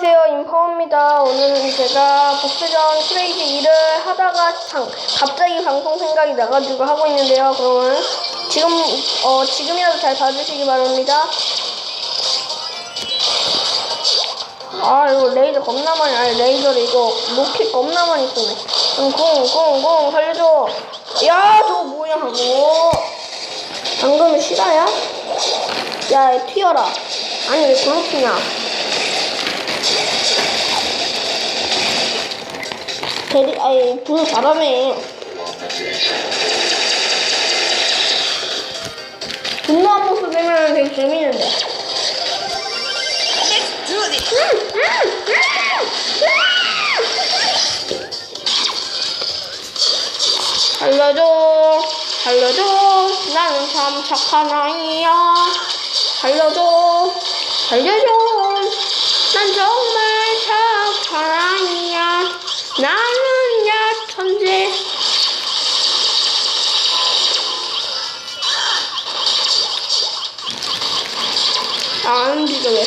안녕하세요. 인파입니다. 오늘은 제가 복수전 크레이지 2를 하다가 장- 갑자기 방송 생각이 나가지고 하고 있는데요. 그러면 지금 어 지금이라도 잘 봐주시기 바랍니다. 아 이거 레이저 겁나 많이 아니 레이저를 이거 로켓 겁나 많이 쏘네. 공공공 살려줘. 야 저거 뭐야 하고 방금은 실화야? 야 튀어라. 아니 왜 튀냐 대리, 아니, 불 바람에. 분노한 모습 되면 되게 재밌는데. 살려줘, 살려줘. 나는 참 착한 아이야. 살려줘, 살려줘. 안 움직여, 왜?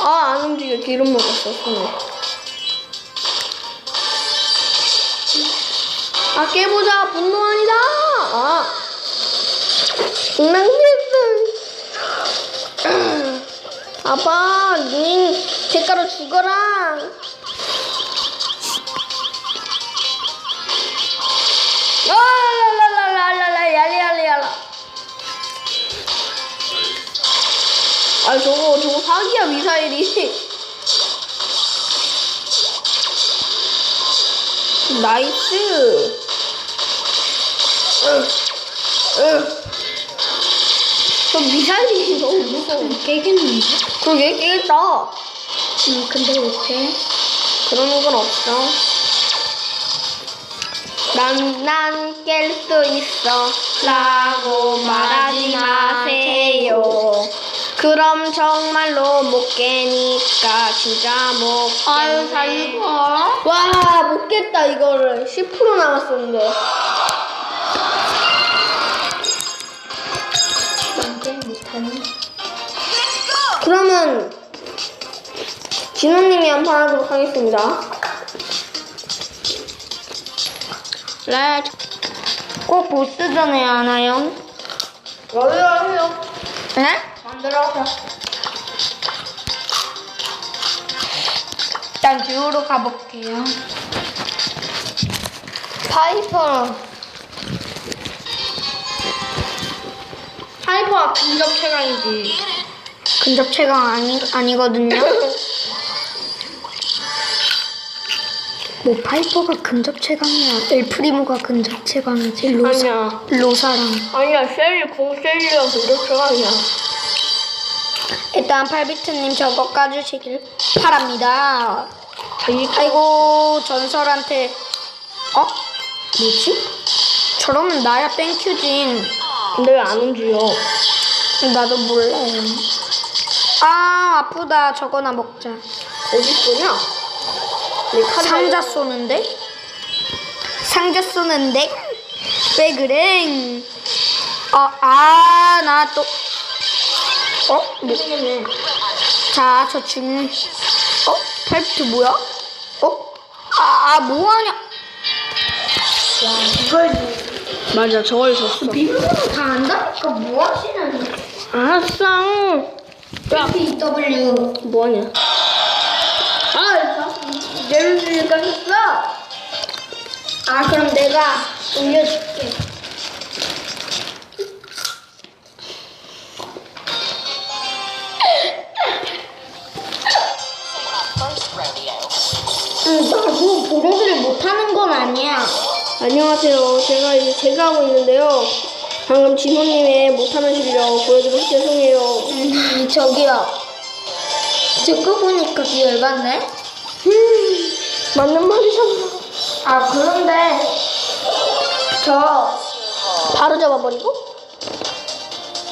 아, 안 움직여. 기름 먹었어, 손에. 아, 깨보자. 분노 아니다. 아. 낭비했어. 아빠, 닌 제가로 죽어라. 사기야 미사일이. 나이스. 저 미사일이 너무 무서워. 깨겠는데? 그러게 깨겠다. 음, 근데 어때? 그런 건 없어. 난, 난 깰 수 있어. 라고 말하지 마세요. 그럼 정말로 못 깨니까 진짜 못 깨. 아유, 잘 봐. 와, 못 깼다, 이거를. 10% 남았었는데. 언제 못하니? 그러면, 진호님이 한 판 하도록 하겠습니다. 네. 꼭 보스전에 하나요? 만들어 하세요. 네? 만들어 하세요. 일단 듀오로 가볼게요. 파이퍼. 파이퍼가 근접 최강이지. 근접 최강 아니, 아니거든요. 뭐 파이퍼가 근접 최강이야. 엘프리모가 근접 최강이지. 로사, 아니야. 로사랑. 아니야, 셀리, 공 셀리가 근접 최강이야. 일단 팔비트님 저거 까주시길 바랍니다. 아이, 아이고 전설한테 어? 뭐지? 저러면 나야 땡큐진 근데 왜 안 움직여? 나도 몰라요 아 아프다 저거나 먹자 어디 쏘냐? 내 칼이 상자 쏘는데? 상자 쏘는데? 왜 그래? 어 아 나 또 어? 뭐. 자, 저 중, 어? 팔트 뭐야? 어? 아, 아, 뭐하냐? 이걸 맞아, 저걸 줬어. 비밀번호 다 안다니까 뭐 하시는? 알았어. 야, PW. 뭐하냐? 아, 내려주니까 했어. 아, 그럼 내가 올려줄게. 보로들을 못하는 건 아니야. 안녕하세요. 제가 이제 제가 하고 있는데요. 방금 진호님의 못하는 실력 보여드려서 죄송해요. 음, 저기요. 듣고 보니까 그 열받네? 음, 맞는 말이잖아. 아, 그런데, 저, 바로 잡아버리고?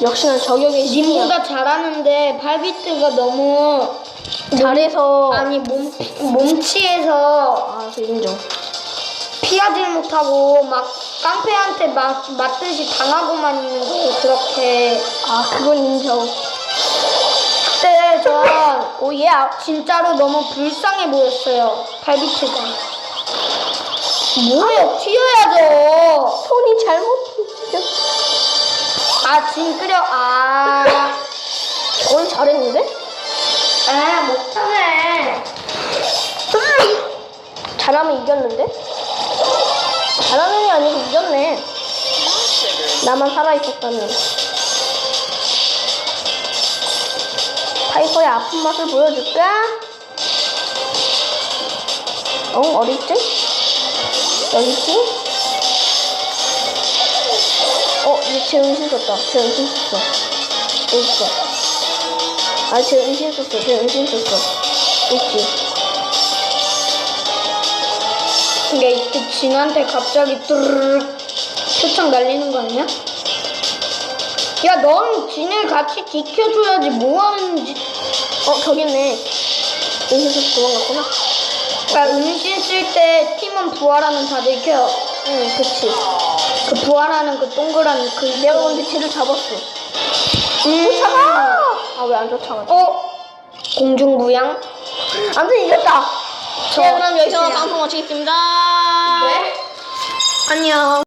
역시나 저격의 신이야. 님보다 잘하는데, 발비트가 너무, 잘해서 아니, 몸, 몸치에서 아, 저 인정. 피하질 못하고, 막, 깡패한테 맞, 맞듯이 당하고만 있는 거예요, 그렇게. 아, 그건 인정. 그때 전 오예. 진짜로 너무 불쌍해 보였어요. 발비트가. 뭐예요? 튀어야죠. 손이 잘못. 아, 진 끓여. 아. 오늘 잘했는데? 아, 못하네. 잘하면 이겼는데? 잘하는이 아니고 이겼네. 나만 살아있었다면. 파이퍼의 아픈 맛을 보여줄까? 어, 어딨지? 여기지? 어, 얘쟤 은신 썼다. 쟤 은신 썼어. 있어. 아, 쟤 은신 썼어. 쟤 은신 썼어. 있지? 근데 이때 진한테 갑자기 뚜르륵 표창 날리는 거 아니야? 야, 넌 진을 같이 지켜줘야지 뭐 하는지. 어, 저기 있네. 은신 써서 도망갔구나. 야, 음식 쓸때 팀원 부활하면 다 들 켜. 응, 그치. 그 부활하는 그 동그란 그 내가 근데 쟤를 잡았어. 음. 쫓아가! 아, 왜 안 쫓아가지? 어? 공중부양? 아무튼 이겼다. 저 네, 그럼 여기서. 방송 마치겠습니다. 네. 안녕.